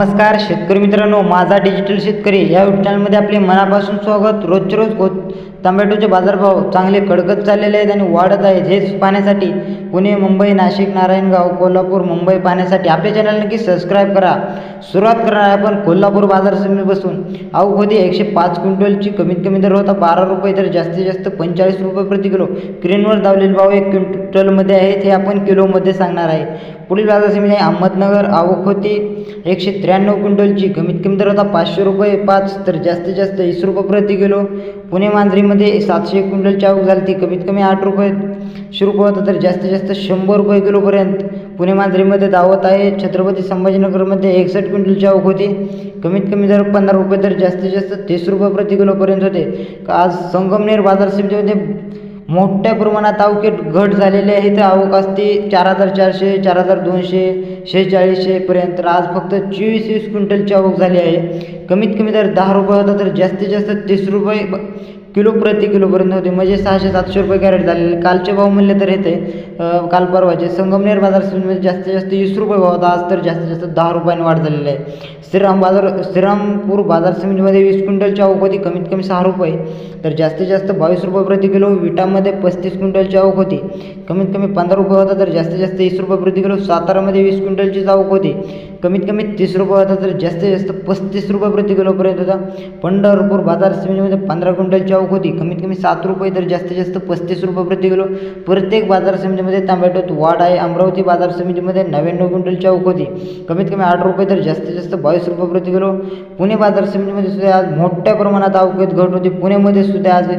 नमस्कार शेतकरी मित्रांनो माझा डिजिटल शेतकरी या यूट्यूब चॅनलमध्ये आपले मनापासून स्वागत. रोजचे रोज को टोमॅटोचे बाजारभाव चांगले कडकत चाललेले आहेत आणि वाढत आहेत. हेच पाहण्यासाठी पुणे मुंबई नाशिक नारायणगाव कोल्हापूर मुंबई पाहण्यासाठी आपल्या चॅनल नक्की सबस्क्राईब करा. सुरुवात करणार आहे आपण कोल्हापूर बाजार समितीपासून अहो होती एकशे पाच क्विंटलची कमीत कमी दर होता बारा रुपये तर जास्तीत जास्त पंचेचाळीस रुपये प्रति किलो. क्रेनवर धावलेले भाव एक क्विंटलमध्ये आहेत हे आपण किलोमध्ये सांगणार आहे. पुढील बाजार आहे म्हणजे अहमदनगर आवक होती. एकशे त्र्याण्णव क्विंटलची कमीत कमी दर होता पाचशे रुपये पाच तर जास्तीत जास्त वीस रुपये प्रति किलो. पुणे मांजरीमध्ये सातशे क्विंटलची आवक झाली ती कमीत कमी आठ रुपये. शुरू रुपये होतं तर जास्तीत जास्त शंभर रुपये किलोपर्यंत. पुणे मांजरीमध्ये दावत आहे छत्रपती संभाजीनगरमध्ये एकसष्ट क्विंटलची आवक होती. कमीत कमी दर पंधरा रुपये तर जास्तीत जास्त तीस रुपये प्रति किलोपर्यंत होते. आज संगमनेर बाजार समितीमध्ये मोठ्या प्रमाणात अवकेट घट झालेली आहे. तर आवक असते चार हजार चारशे चार हजार दोनशे शेहेचाळीसशेपर्यंत तर आज फक्त चोवीस वीस क्विंटलची आवक झाली आहे. कमीत कमी दर दहा रुपये होता तर जास्तीत जास्त तीस रुपये किलो प्रति किलोपर्यंत होते म्हणजे सहाशे सातशे रुपये कॅरेट झालेले. कालचे भाव म्हणले तर येते काल परवाचे संगमनेर बाजार समितीमध्ये जास्तीत जास्त वीस रुपये भाव होता. आज तर जास्तीत जास्त दहा रुपयाने वाढ झालेली आहे. श्रीराम बाजार श्रीरामपूर बाजार समितीमध्ये वीस क्विंटलची आवक होती कमीत कमी सहा रुपये. तर जास्तीत जास्त बावीस रुपये प्रति किलो विटामध्ये पस्तीस क्विंटलची आवक होती कमीत कमी पंधरा रुपये होता तर जास्तीत जास्त वीस रुपये प्रति किलो सातारामध्ये वीस क्विंटलचीच आवक होती कमीत कमी तीस रुपये होता तर जास्तीत जास्त पस्तीस रुपये प्रति किलोपर्यंत होता. पंढरपूर बाजार समितीमध्ये पंधरा क्विंटलची आवक होती कमीत कमी सात रुपये तर जास्तीत जास्त पस्तीस रुपये प्रति किलो. प्रत्येक बाजार समितीमध्ये टोमॅटोत वाढ आहे. अमरावती बाजार समितीमध्ये नव्याण्णव क्विंटलची चौक होती कमीत कमी आठ रुपये तर जास्तीत जास्त बावीस रुपये प्रति किलो. पुणे बाजार समितीमध्ये सुद्धा आज मोठ्या प्रमाणात आवकेत घट होती. पुणेमध्ये सुद्धा आज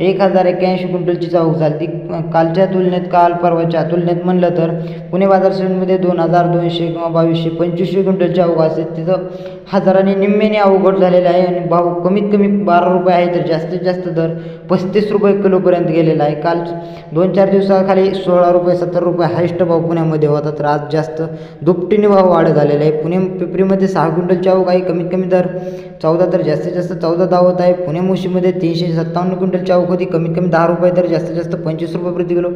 एक हजार एक्क्याऐंशी क्विंटलची चौक झाली. ती कालच्या तुलनेत काल परवाच्या तुलनेत म्हणलं तर पुणे बाजार समितीमध्ये दोन हजार दोनशे किंवा बावीसशे पंचवीसशे क्विंटलची आवक असते तिथं हजाराने निम्म्याने अवघड झालेला आहे आणि भाव कमीत कमी बारा रुपये आहे तर जास्तीत जास्त दर पस्तीस रुपये किलोपर्यंत गेलेला आहे. काल दोन चार दिवसाखाली सोळा रुपये सत्तर रुपये हायस्ट भाव पुण्यामध्ये होता तर आज जास्त दुपटीने भाव वाढ झालेला आहे. पुणे पिपरीमध्ये सहा क्विंटलची आवक आहे कमीत कमी दर चौदा तर जास्तीत जास्त चौदा दावत आहे. पुणे मुशीमध्ये तीनशे सत्तावन्न क्विंटलची आवक होती कमीत कमी दहा रुपये तर जास्तीत जास्त पंचवीस रुपये प्रति किलो.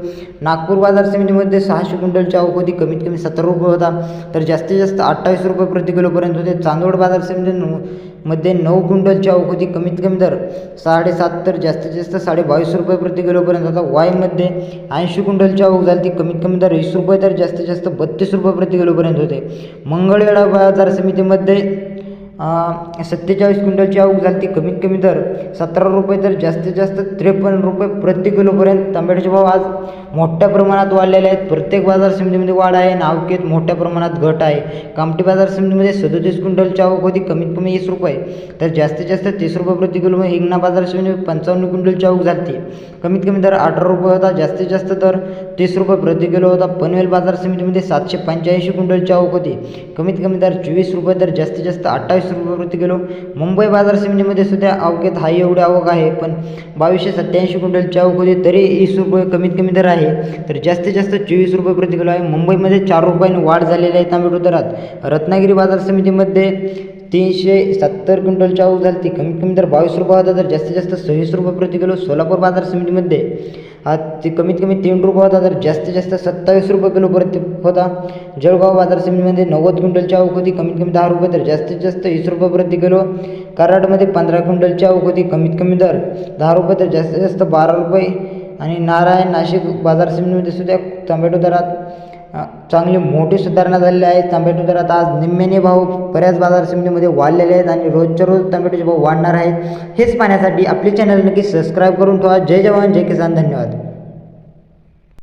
नागपूर बाजार समितीमध्ये सहाशे क्विंटलची आवक होती कमीत कमी सत्तर रुपये होता तर जास्तीत जास्त अठ्ठावीस रुपये प्रति किलोपर्यंत होते. चांदोड बाजार समिती नऊ मध्ये नऊ क्विंटलची आवक होती कमीत कमी दर साडेसात तर जास्तीत जास्त साडे बावीस रुपये प्रति किलोपर्यंत होता वायमध्ये ऐंशी क्विंटलची आवक झाली ती कमीत कमी दर वीस रुपये तर जास्तीत जास्त बत्तीस रुपये प्रति किलोपर्यंत होते. मंगळवेढा बाजार समितीमध्ये सत्तेचाळीस क्विंटलची आवक झाली ती कमीत कमी दर सतरा रुपये तर जास्तीत जास्त त्रेपन्न रुपये प्रति किलोपर्यंत तांबेचे भाव आज मोठ्या प्रमाणात वाढलेले आहेत. प्रत्येक बाजार समितीमध्ये वाढ आहे. आणि मोठ्या प्रमाणात घट आहे. कामठी बाजार समितीमध्ये सदोतीस क्विंटलची आवक होती कमीत कमी वीस रुपये तर जास्तीत जास्त तीस रुपये प्रति किलो हिंगणा बाजार समितीमध्ये पंचावन्न क्विंटलची आवक झाली कमीत कमी दर अठरा रुपये होता. जास्तीत जास्त दर तीस रुपये प्रति किलो होता. पनवेल बाजार समितीमध्ये सातशे पंच्याऐंशी क्विंटलची आवक होती. कमीत कमी दर चोवीस रुपये तर जास्तीत जास्त अठ्ठावीस रुपये प्रति किलो. मुंबई बाजार समितीमध्ये सुद्धा आवकेत हाय एवढी आवक आहे. पण बावीसशे सत्त्याऐंशी क्विंटलची आवक होती तरी वीस रुपये कमीत कमी दर आहे. आहे तर जास्तीत जास्त चोवीस रुपये प्रति किलो आहे. मुंबईमध्ये चार रुपयाने वाढ झालेली आहे तांबेटो दरात. रत्नागिरी बाजार समितीमध्ये तीनशे सत्तर क्विंटल चाऊ झाली ती. कमीत कमी दर बावीस रुपये होता तर जास्तीत जास्त सव्वीस रुपये प्रति किलो सोलापूर बाजार समितीमध्ये. हा ते कमीत कमी तीन रुपये होता तर जास्तीत जास्त सत्तावीस रुपये किलो प्रति होता. जळगाव बाजार समितीमध्ये नव्वद क्विंटल आवक होती कमीत कमी दहा रुपये तर जास्तीत जास्त वीस रुपये प्रति किलो. कराडमध्ये पंधरा क्विंटल आवक होती कमीत कमी दर दहा रुपये तर जास्तीत जास्त बारा रुपये आणि नारायण नाशिक बाजार समितीमध्ये सुद्धा टोमॅटो दरात चांगली मोठी सुधारणा झालेली आहे. टोमॅटो दरात आज निम्म्याने भाव बऱ्याच बाजार समितीमध्ये वाढलेले आहेत आणि रोजच्या रोज टोमॅटोचे भाव वाढणार आहेत. हेच पाहण्यासाठी आपले चॅनल नक्की सबस्क्राईब करून ठेवा. जय जवान जय किसान धन्यवाद.